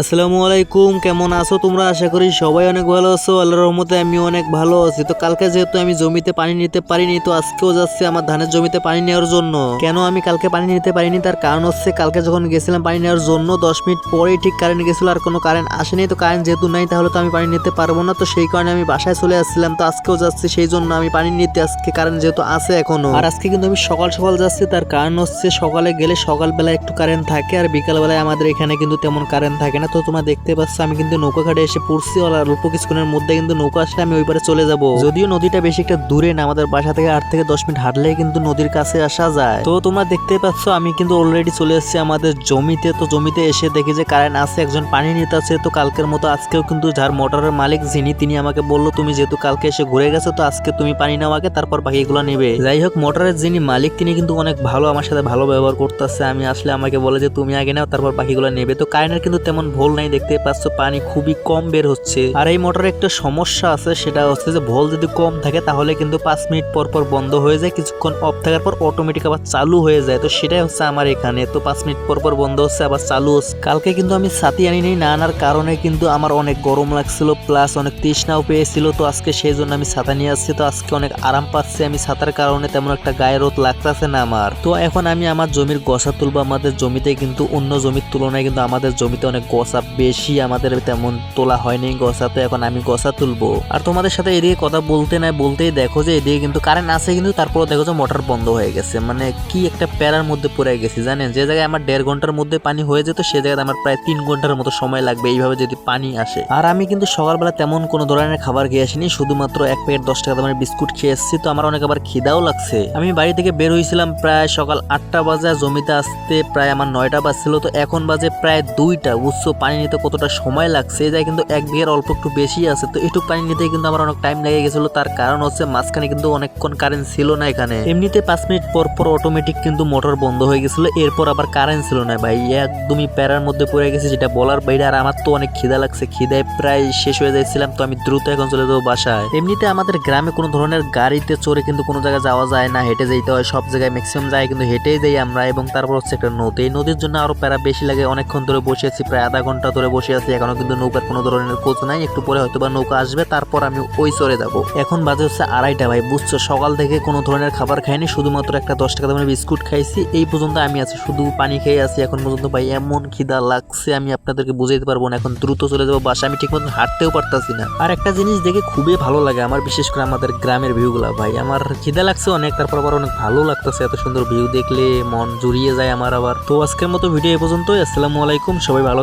আসসালামু আলাইকুম, কেমন আছো তোমরা? আশা করি সবাই অনেক ভালো আছো। আল্লাহর রহমতে আমি অনেক ভালো আছি। তো কালকে যেহেতু আমি জমিতে পানি নিতে পারিনি, তো আজকেও যাচ্ছি আমার ধানের জমিতে পানি নেওয়ার জন্য। কেন আমি কালকে পানি নিতে পারিনি? তার কারণ হচ্ছে কালকে যখন গেছিলাম পানি নেওয়ার জন্য, দশ মিনিট পরেই ঠিক কারেন্ট গেছিল আর কোনো কারেন্ট আসেনি। তো কারেন্ট যেহেতু নাই, তাহলে তো আমি পানি নিতে পারব না। তো সেই কারণে আমি বাসায় চলে আসছিলাম। তো আজকেও যাচ্ছি, সেই জন্য আমি পানি নিতে আজকে কারেন্ট যেহেতু আছে এখনও। আর আজকে কিন্তু আমি সকাল সকাল যাচ্ছি। তার কারণ হচ্ছে সকালে গেলে সকালবেলা একটু কারেন্ট থাকে আর বিকালবেলায় আমাদের এখানে কিন্তু তেমন কারেন্ট থাকে না। তো তোমরা দেখতে পাচ্ছ, আমি কিন্তু নৌকা ঘাটে এসে পড়ছি। আর অল্প কিছুক্ষণের মধ্যে কিন্তু নৌকা আসলে আমি ওই পারে চলে যাব। যদিও নদীটা বেশি একটা দূরে না, আমাদের বাসা থেকে আট থেকে দশ মিনিট হাঁটলে কিন্তু নদীর কাছে আসা যায়। তো তোমরা দেখতে পাচ্ছ, আমি কিন্তু অলরেডি চলে এসেছি আমাদের জমিতে। তো জমিতে এসে দেখি যে কারেন্ট আছে, একজন পানি নিতে আছে তো কালকের মতো আজকেও কিন্তু যার মোটরের মালিক, যিনি তিনি আমাকে বলল, তুমি যেহেতু কালকে এসে ঘুরে গেছো, তো আজকে তুমি পানি নাও আগে, তারপর বাকিগুলো নেবে। যাই হোক, মোটরের যিনি মালিক, তিনি কিন্তু অনেক ভালো, আমার সাথে ভালো ব্যবহার করতেছে। আমি আসলে আমাকে বলে যে, তুমি আগে নাও, তারপর বাকিগুলো নেবে। তো কারেন্টের কিন্তু তেমন ভোল নাই দেখতে পাচ্ছ পানি খুবই কম বের হচ্ছে। আর এই মোটরের একটা সমস্যা আছে, সেটা হচ্ছে যে ভোল যদি কম থাকে, তাহলে কিন্তু পাঁচ মিনিট পর পর বন্ধ হয়ে যায়, কিছুক্ষণ অফ থাকার পর অটোমেটিক আবার চালু হয়ে যায়। তো সেটাই হচ্ছে আমার এখানে। তো পাঁচ মিনিট পর পর বন্ধ হচ্ছে, আবার চালু হচ্ছে। কালকে কিন্তু আমি ছাতি আনি নাই না আনার কারণে কিন্তু আমার অনেক গরম লাগছিল প্লাস অনেক তৃষ্ণাও পেয়েছিল, তো আজকে সেই জন্য আমি ছাতা নিয়ে আসছি, তো আজকে অনেক আরাম পাচ্ছি আমি ছাতার কারণে, তেমন একটা গায়ে রোদ লাগতেছে না আমার। তো এখন আমি আমার জমির গসা তুলবো, আমাদের জমিতে কিন্তু অন্য জমির তুলনায় কিন্তু আমাদের জমিতে অনেক গসা বেশি আমাদের তেমন তোলা হয়নি। গসা তো এখন আমি গসা তুলবো। আর তোমাদের সাথে এদিকে কথা বলতে নাই বলতেই দেখো যে এদিকে কিন্তু কারেন্ট আছে কিন্তু তারপরে দেখো যে মোটর বন্ধ হয়ে গেছে। মানে কি একটা প্যারার মধ্যে পড়ে গেছি, জানেন? যে জায়গায় আমার দেড় ঘণ্টার মধ্যে পানি হয়ে যেত, সে জায়গায় আমার প্রায় তিন ঘণ্টার মতো সময় লাগবে এইভাবে যদি পানি আসে। আর আমি কিন্তু সকালবেলা তেমন কোনো ধরনের খাবার খেয়ে আসিনি, শুধুমাত্র এক প্যাকেট দশ টাকা দামের বিস্কুট খেয়ে এসেছি, তো আমার অনেক আবার খিদাও লাগছে। আমি বাড়ি থেকে বের হয়েছিলাম প্রায় সকাল আটটা বাজে জমিতে আসতে প্রায় আমার নয়টা বাজছিল, তো এখন বাজে প্রায় দুইটা উৎস পানি নিতে কতটা সময় লাগছে জায়গায় কিন্তু এক বিঘের অল্প একটু বেশি আছে। তো একটু পানি নিতে কিন্তু আমার অনেক টাইম লেগে গেছিল, তার কারণ হচ্ছে মাঝখানে কিন্তু অনেকক্ষণ কারেন্ট ছিল না এখানে। এমনিতে পাঁচ মিনিট পর পর অটোমেটিক কিন্তু মোটর বন্ধ হয়ে গেছিল, এরপর আবার কারেন্ট ছিল না। ভাই, একদমই প্যারার মধ্যে পড়ে গেছে, যেটা বলার বাইরে, আর আমার তো অনেক খিদা লাগছে। খিদায় প্রায় শেষ হয়ে যাচ্ছিলাম তো আমি দ্রুত এখন চলে যাব বাসায়। এমনিতে আমাদের গ্রামে কোনো ধরনের গাড়িতে, চড়ে কিন্তু কোনো জায়গায় যাওয়া যায় না, হেঁটে যেতে হয়, সব জায়গায় ম্যাক্সিমাম যায় কিন্তু হেঁটেই যাই আমরা। এবং তারপর হচ্ছে একটা নদী, এই নদীর জন্য আরও প্যারা বেশি লাগে, অনেকক্ষণ ধরে বসে আছি, প্রায় আধা ঘণ্টা ধরে বসে আছি, এখনও কিন্তু নৌকার কোনো ধরনের খোঁজ নাই, একটু পরে হয়তো বা নৌকা আসবে, তারপর আমি ওই চড়ে যাব। এখন বাজে হচ্ছে আড়াইটা ভাই, বুঝছ? সকাল থেকে কোনো ধরনের খাবার খাইনি, শুধুমাত্র একটা দশ টাকা দামের বিস্কুট খাইছি, এই পর্যন্ত আমি আছি, শুধু পানি খেয়ে আছি এখন পর্যন্ত ভাই, এমন খিদা লাগছে, আমি আপনাদেরকে বুঝাইতে পারব না, এখন দ্রুত চলে যাব বাসা আমি ঠিক মতন হাঁটতেও পারতাছি না। আর একটা জিনিস দেখে খুবই ভালো লাগে আমার, বিশেষ করে আমাদের গ্রামের ভিউগুলা ভাই, আমার খিদা লাগছে অনেক, তারপর আবার অনেক ভালো লাগতেছে, এত সুন্দর ভিউ দেখলে মন জুড়িয়ে যায় আমার আবার। তো আজকের মতো ভিডিও এ পর্যন্তই, আসসালামু আলাইকুম, সবাই ভালো